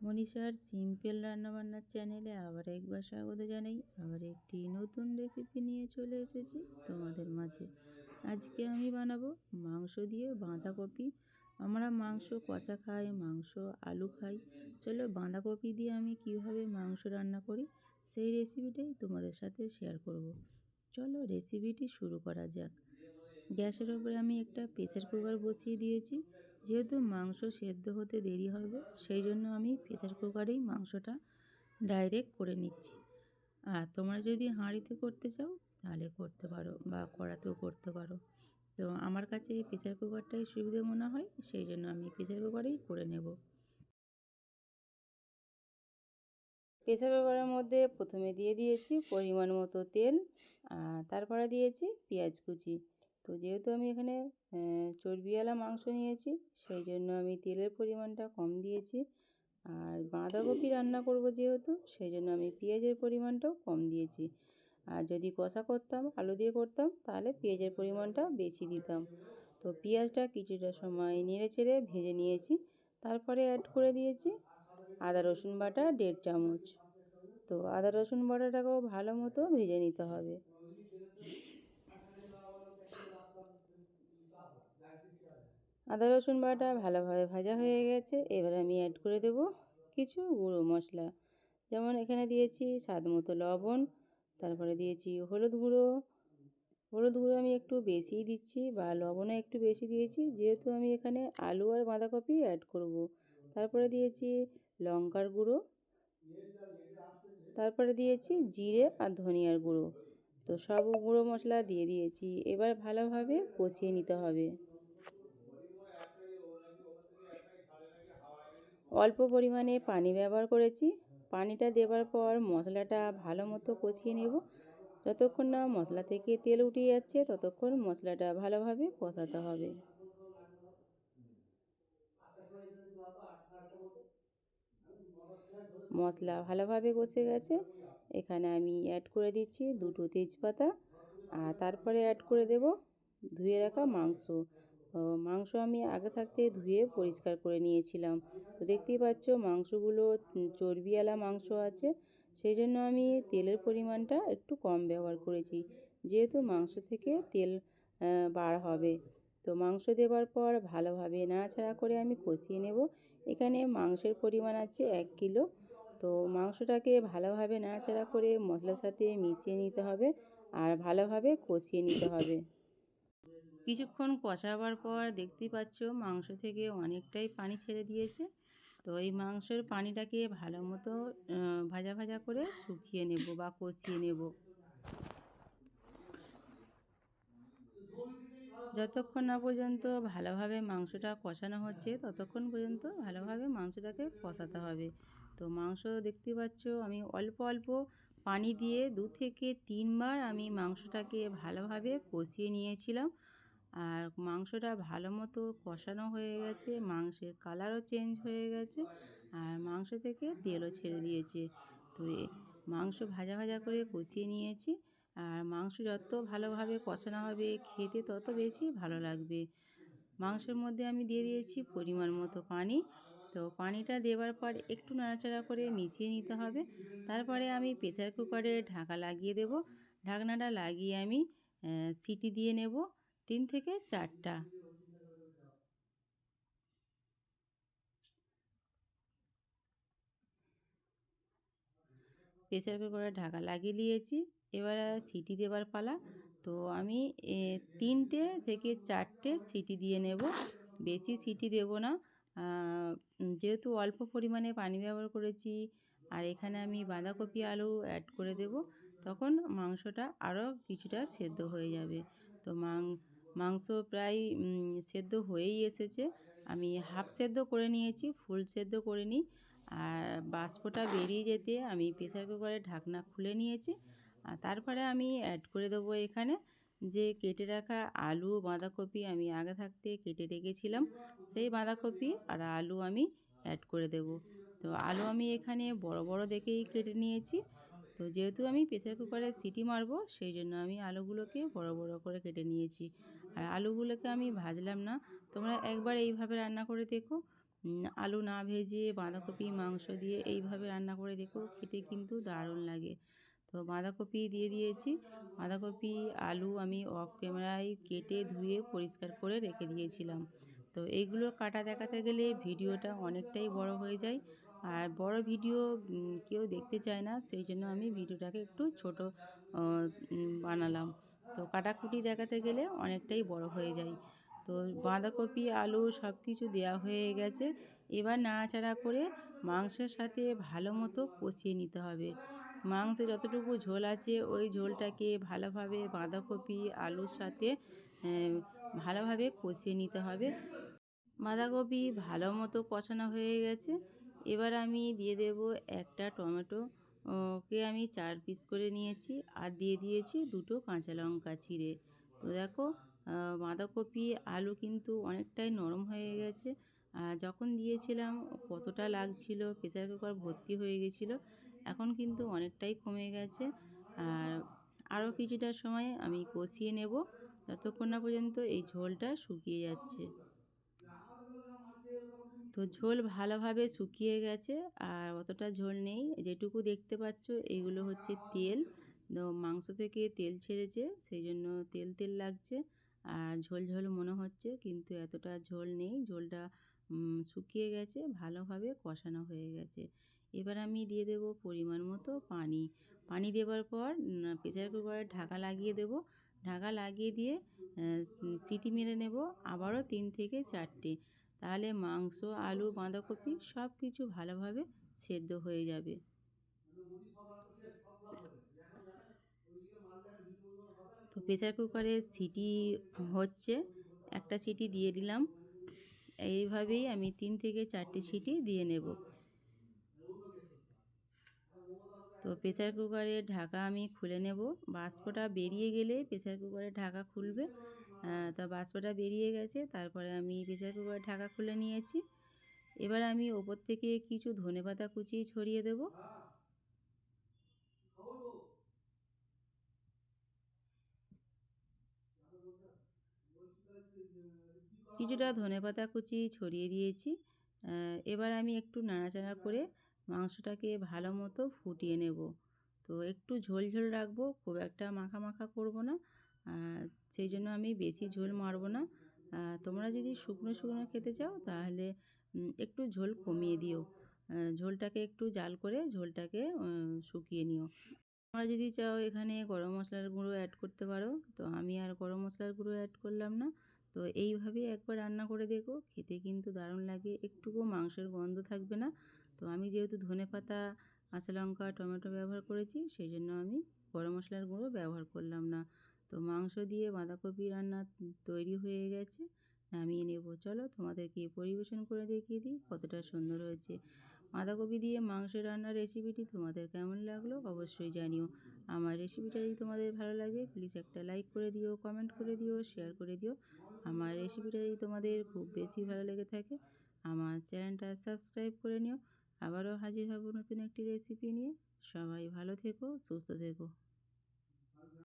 মনীষার simple রান্নাবান্নার চ্যানেলে আবার একবার স্বাগত জানাই। আবার একটি নতুন রেসিপি নিয়ে চলে এসেছি তোমাদের মাঝে। আজকে আমি বানাবো মাংস দিয়ে বাঁধাকপি। আমরা মাংস কষা খাই, মাংস আলু খাই। চলো বাঁধাকপি দিয়ে আমি কীভাবে মাংস রান্না করি সেই রেসিপিটাই তোমাদের সাথে শেয়ার করব। চলো রেসিপিটি শুরু করা যাক। গ্যাসের ওপরে আমি একটা প্রেসার কুকার বসিয়ে দিয়েছি। যেহেতু মাংস সেদ্ধ হতে দেরি হবে, সেই জন্য আমি প্রেসার কুকারেই মাংসটা ডাইরেক্ট করে নিচ্ছি। আর তোমরা যদি হাঁড়িতে করতে চাও, তাহলে করতে পারো বা কড়াতেও করতে পারো। তো আমার কাছে এই প্রেসার কুকারটাই সুবিধে মনে হয়, সেই জন্য আমি প্রেসার কুকারেই করে নেব। প্রেসার কুকারের মধ্যে প্রথমে দিয়ে দিয়েছি পরিমাণ মতো তেল তারপরে দিয়েছি পেঁয়াজ কুচি। তো যেহেতু আমি এখানে চর্বিওয়ালা মাংস নিয়েছি সেই জন্য আমি তেলের পরিমাণটা কম দিয়েছি। আর বাঁধাকপি রান্না করব যেহেতু সেই জন্য আমি পেঁয়াজের পরিমাণটাও কম দিয়েছি। আর যদি কষা করতাম, আলু দিয়ে করতাম, তাহলে পেঁয়াজের পরিমাণটা বেশি দিতাম। তো পেঁয়াজটা কিছুটা সময় নেড়ে চেড়ে ভেজে নিয়েছি। তারপরে অ্যাড করে দিয়েছি আদা, রসুন বাটা, দেড় চামচ। তো আদা, রসুন বাটাটাকেও ভালো মতো ভেজে নিতে হবে। আদা, রসুন বাটা ভালোভাবে ভাজা হয়ে গেছে। এবার আমি অ্যাড করে দেব কিছু গুঁড়ো মশলা। যেমন এখানে দিয়েছি স্বাদ মতো লবণ, তারপরে দিয়েছি হলুদ গুঁড়ো। হলুদ গুঁড়ো আমি একটু বেশিই দিচ্ছি বা লবণও একটু বেশি দিয়েছি। যেহেতু আমি এখানে আলু আর বাঁধাকপি অ্যাড করব। তারপরে দিয়েছি লঙ্কার গুঁড়ো। তারপরে দিয়েছি জিরে আর ধনিয়ার গুঁড়ো। তো সব গুঁড়ো মশলা দিয়ে দিয়েছি। এবার ভালোভাবে কষিয়ে নিতে হবে। অল্প পরিমাণে পানি ব্যবহার করেছি। পানিটা দেওয়ার পর মশলাটা ভালো মতো কষিয়ে নেব। যতক্ষণ না মশলা থেকে তেল উঠে যাচ্ছে, ততক্ষণ মশলাটা ভালোভাবে কষাতে হবে। মশলা ভালোভাবে কষে গেছে। এখানে আমি অ্যাড করে দিচ্ছি দুটো তেজপাতা। আর তারপরে অ্যাড করে দেব ধুয়ে রাখা মাংস। মাংস আমি আগে থাকতে ধুয়ে পরিষ্কার করে নিয়েছিলাম। তো দেখতেই পাচ্ছ মাংসগুলো চর্বিওয়ালা মাংস আছে। সেই জন্য আমি তেলের পরিমাণটা একটু কম ব্যবহার করেছি। যেহেতু মাংস থেকে তেল বার হবে। তো মাংস দেওয়ার পর ভালোভাবে নাড়াচাড়া করে আমি কষিয়ে নেব। এখানে মাংসের পরিমাণ আছে এক কিলো। তো মাংসটাকে ভালোভাবে নাড়াচাড়া করে মশলার সাথে মিশিয়ে নিতে হবে আর ভালোভাবে কষিয়ে নিতে হবে। কিছুক্ষণ কষাবার পর দেখতে পাচ্ছ মাংস থেকে অনেকটাই পানি ছেড়ে দিয়েছে। তো এই মাংসের পানিটাকে ভালো মতো ভাজা ভাজা করে শুকিয়ে নেব বা কষিয়ে নেব। যতক্ষণ না পর্যন্ত ভালোভাবে মাংসটা কষানো হচ্ছে, ততক্ষণ পর্যন্ত ভালোভাবে মাংসটাকে কষাতে হবে। তো মাংস দেখতে পাচ্ছ আমি অল্প অল্প পানি দিয়ে দু থেকে তিনবার আমি মাংসটাকে ভালোভাবে কষিয়ে নিয়েছিলাম। আর মাংসটা ভালো মতো কষানো হয়ে গেছে, মাংসের কালারও চেঞ্জ হয়ে গেছে আর মাংস থেকে তেলও ছেড়ে দিয়েছে। তো মাংস ভাজা ভাজা করে কষিয়ে নিয়েছি আর মাংস যত ভালোভাবে কষানো হবে খেতে তত বেশি ভালো লাগবে। মাংসের মধ্যে আমি দিয়ে দিয়েছি পরিমাণ মতো পানি। তো পানিটা দেওয়ার পর একটু নাড়াচাড়া করে মিশিয়ে নিতে হবে। তারপরে আমি প্রেসার কুকারে ঢাকা লাগিয়ে দেব। ঢাকনাটা লাগিয়ে আমি সিটি দিয়ে নেব। তিন থেকে চারটা। প্রেসার কুকারে ঢাকা লাগিয়ে নিয়েছি এবার সিটি দেবার পালা। তো আমি তিনটে থেকে চারটে সিটি দিয়ে নেব। বেশি সিটি দেব না। যেহেতু অল্প পরিমাণে পানি ব্যবহার করেছি আর এখানে আমি বাঁধাকপি আলু অ্যাড করে দেব, তখন মাংসটা আরও কিছুটা সেদ্ধ হয়ে যাবে। তো মাংস প্রায় সেদ্ধ হয়েই এসেছে। আমি হাফ সেদ্ধ করে নিয়েছি, ফুল সেদ্ধ করে নিই আর বাষ্পটা বেরিয়ে যেতে আমি প্রেসার কুকারের ঢাকনা খুলে নিয়েছি। আর তারপরে আমি অ্যাড করে দেবো এখানে যে কেটে রাখা আলু বাঁধাকপি আমি আগে থাকতে কেটে রেখেছিলাম। সেই বাঁধাকপি আর আলু আমি অ্যাড করে দেব। তো আলু আমি এখানে বড় বড় দেখেই কেটে নিয়েছি। তো যেহেতু আমি প্রেসার কুকারে সিটি মারবো, সেই জন্য আমি আলুগুলোকে বড় বড় করে কেটে নিয়েছি। আর আলুগুলোকে আমি ভাজলাম না। তোমরা একবার এইভাবে রান্না করে দেখো। আলু না ভেজে বাঁধাকপি, মাংস দিয়ে এইভাবে রান্না করে দেখো, খেতে কিন্তু দারুণ লাগে। তো বাঁধাকপি দিয়ে দিয়েছি। বাঁধাকপি, আলু আমি অফ ক্যামেরায় কেটে ধুয়ে পরিষ্কার করে রেখে দিয়েছিলাম। তো এইগুলো কাটা দেখাতে গেলে ভিডিওটা অনেকটাই বড় হয়ে যায়। আর বড় ভিডিও কেউ দেখতে চায় না, সেই জন্য আমি ভিডিওটাকে একটু ছোট বানালাম। তো কাটাকুটি দেখাতে গেলে অনেকটাই বড় হয়ে যায়। তো বাঁধাকপি, আলু সব কিছু দেওয়া হয়ে গেছে। এবার নাড়াচাড়া করে মাংসের সাথে ভালো মতো কষিয়ে নিতে হবে। মাংসে যতটুকু ঝোল আছে, ওই ঝোলটাকে ভালোভাবে বাঁধাকপি, আলুর সাথে ভালোভাবে কষিয়ে নিতে হবে। বাঁধাকপি ভালো মতো কষানো হয়ে গেছে। এবার আমি দিয়ে দেব একটা টমেটো, ওকে আমি চার পিস করে নিয়েছি আর দিয়ে দিয়েছি দুটো কাঁচা লঙ্কা চিড়ে। তো দেখো বাঁধাকপি, আলু কিন্তু অনেকটাই নরম হয়ে গেছে। আর যখন দিয়েছিলাম কতটা লাগছিল, প্রেসার কুকার ভর্তি হয়ে গেছিল, এখন কিন্তু অনেকটাই কমে গেছে। আর আরও কিছুটা সময় আমি কষিয়ে নেব যতক্ষণ না পর্যন্ত এই ঝোলটা শুকিয়ে যাচ্ছে। তো ঝোল ভালোভাবে শুকিয়ে গেছে আর অতটা ঝোল নেই। যেটুকু দেখতে পাচ্ছ এইগুলো হচ্ছে তেল। তো মাংস থেকে তেল ছেড়েছে সেই জন্য তেল তেল লাগছে। আর ঝোল ঝোল মনে হচ্ছে, কিন্তু এতটা ঝোল নেই। ঝোলটা শুকিয়ে গেছে, ভালোভাবে কষানো হয়ে গেছে। এবার আমি দিয়ে দেব পরিমাণ মতো পানি। পানি দেওয়ার পর প্রেসার কুকারে ঢাকা লাগিয়ে দেব। ঢাকা লাগিয়ে দিয়ে সিটি মেরে নেব আবারও তিন থেকে চারটে। তাহলে মাংস, আলু, বাঁধাকপি সব কিছু ভালোভাবে সেদ্ধ হয়ে যাবে। তো প্রেসার কুকারে সিটি হচ্ছে, একটা সিটি দিয়ে দিলাম। এইভাবেই আমি তিন থেকে চারটে সিটি দিয়ে নেব। তো প্রেসার কুকারের ঢাকা আমি খুলে নেব। বাষ্পটা বেরিয়ে গেলে প্রেসার কুকারের ঢাকা খুলবে। তা বাষ্পটা বেরিয়ে গেছে, তারপরে আমি প্রেসার কুকারের ঢাকা খুলে নিয়েছি। এবার আমি ওপর থেকে কিছু ধনেপাতা কুচি ছড়িয়ে দেব। কিছুটা ধনেপাতা কুচি ছড়িয়ে দিয়েছি। এবার আমি একটু নাড়াচাড়া করে মাংসটাকে ভালো মতো ফুটিয়ে নেব। তো একটু ঝোল ঝোল রাখব, খুব একটা মাখা মাখা করব না। সেই জন্য আমি বেশি ঝোল মারবো না। তোমরা যদি শুকনো শুকনো খেতে চাও, তাহলে একটু ঝোল কমিয়ে দিও। ঝোলটাকে একটু জাল করে ঝোলটাকে শুকিয়ে নিও। তোমরা যদি চাও এখানে গরম মশলার গুঁড়ো অ্যাড করতে পারো, তো আমি আর গরম মশলার গুঁড়ো অ্যাড করলাম না। তো এইভাবেই একবার রান্না করে দেখো, খেতে কিন্তু দারুণ লাগে, একটুকু মাংসের গন্ধ থাকবে না। তো আমি যেহেতু ধনে পাতা, কাঁচা লঙ্কা, টমেটো ব্যবহার করেছি, সেই জন্য আমি গরম মশলার গুঁড়ো ব্যবহার করলাম না। তো মাংস দিয়ে বাঁধাকপি রান্না তৈরি হয়ে গেছে, নামিয়ে নেব। চলো তোমাদেরকে পরিবেশন করে দেখিয়ে দিই কতটা সুন্দর হয়েছে। বাঁধাকপি দিয়ে মাংস রান্নার রেসিপিটি তোমাদের কেমন লাগল অবশ্যই জানিও। আমার রেসিপিটা যদি তোমাদের ভালো লাগে প্লিজ একটা লাইক করে দিও কমেন্ট করে দিও শেয়ার করে দিও। আমার রেসিপিটা যদি তোমাদের খুব বেশি ভালো লেগে থাকে, আমার চ্যানেলটা সাবস্ক্রাইব করে নিও। আবারও হাজির হব নতুন একটি রেসিপি নিয়ে। সবাই ভালো থেকো, সুস্থ থেকো।